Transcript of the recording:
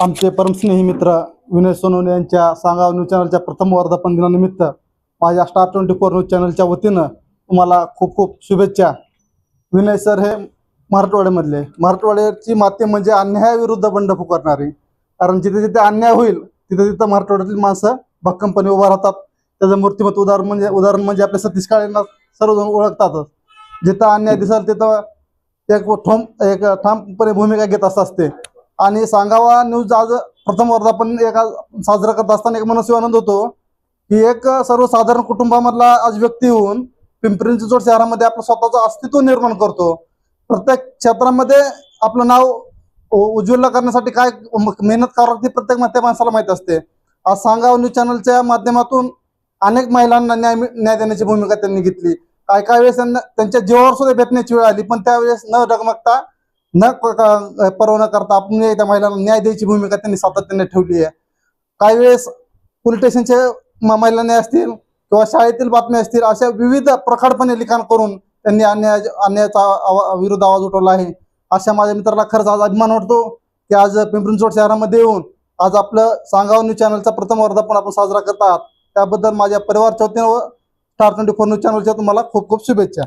आमचे परमस्नेही मित्र विनय सोनवणे यांच्या सांगाव न्यूज चॅनलच्या प्रथम वर्धापन दिनानिमित्त माझ्या स्टार ट्वेंटी फोर न्यूज चॅनलच्या वतीनं तुम्हाला खूप खूप शुभेच्छा. विनय सर हे मराठवाड्यामधले. मराठवाड्याची माती म्हणजे अन्यायाविरुद्ध बंड फुकारणारी कारण जिथे जिथे अन्याय होईल तिथे तिथं मराठवाड्यातील माणसं भक्कमपणे उभा राहतात. त्याचं मूर्तिमत्व उदाहरण म्हणजे उदाहरण म्हणजे आपल्या सतीश काळेंना सर्वजण ओळखतातच जिथं अन्याय दिसेल तिथं एक ठोम एक ठामपणे भूमिका घेत असते. आणि सांगावा न्यूज आज प्रथम वर्धापन एका साजरा करत असताना एक मनस्वी आनंद होतो. की एक सर्वसाधारण कुटुंबामधला आज व्यक्ती होऊन पिंपरी चिंचवड शहरामध्ये आपलं स्वतःचं अस्तित्व निर्माण करतो. प्रत्येक क्षेत्रामध्ये आपलं नाव उज्ज्वल करण्यासाठी काय मेहनत करावं लागते प्रत्येक माणसाला माहीत असते. आज सांगाव न्यूज चॅनलच्या माध्यमातून अनेक महिलांना न्याय न्याय देण्याची भूमिका त्यांनी घेतली. काय काय वेळेस त्यांना त्यांच्या जीवावर सुद्धा भेटण्याची वेळ आली पण त्यावेळेस न डगमगता न परवा न करता आपण त्या महिलांना न्याय द्यायची भूमिका त्यांनी सातत्याने ठेवली आहे. काही वेळेस पोलीस स्टेशनचे महिला महिलांनी असतील किंवा शाळेतील बातम्या असतील अशा विविध प्रखाडपणे लिखाण करून त्यांनी अन्याय अन्यायाचा आवा- विरुद्ध आवाज उठवला आहे. अशा माझ्या मित्राला खरंच आज अभिमान वाटतो की आज पिंपरीचोड शहरामध्ये येऊन आज आपलं सांगाव न्यूज चॅनलचा प्रथम वर्धापन आपण साजरा करत आहात. त्याबद्दल माझ्या परिवारच्या वतीनं व स्टार ट्वेंटी फोर न्यूज चॅनलच्या तुम्हाला खूप खूप शुभेच्छा.